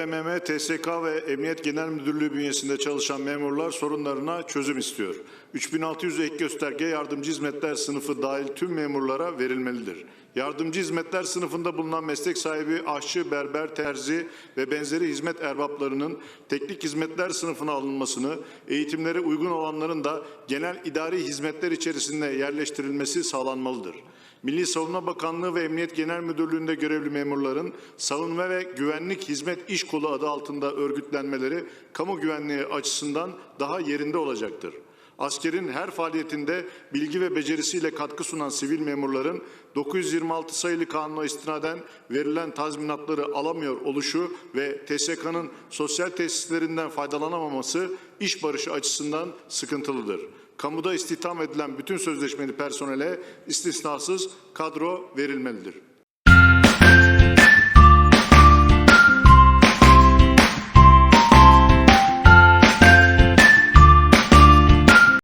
TBMM, TSK ve Emniyet Genel Müdürlüğü bünyesinde çalışan memurlar sorunlarına çözüm istiyor. 3600 ek gösterge yardımcı hizmetler sınıfı dahil tüm memurlara verilmelidir. Yardımcı hizmetler sınıfında bulunan meslek sahibi aşçı, berber, terzi ve benzeri hizmet erbaplarının teknik hizmetler sınıfına alınmasını, eğitimlere uygun olanların da genel idari hizmetler içerisinde yerleştirilmesi sağlanmalıdır. Milli Savunma Bakanlığı ve Emniyet Genel Müdürlüğü'nde görevli memurların savunma ve güvenlik hizmet iş kolu adı altında örgütlenmeleri kamu güvenliği açısından daha yerinde olacaktır. Askerin her faaliyetinde bilgi ve becerisiyle katkı sunan sivil memurların 926 sayılı kanuna istinaden verilen tazminatları alamıyor oluşu ve TSK'nın sosyal tesislerinden faydalanamaması iş barışı açısından sıkıntılıdır. Kamuda istihdam edilen bütün sözleşmeli personele istisnasız kadro verilmelidir.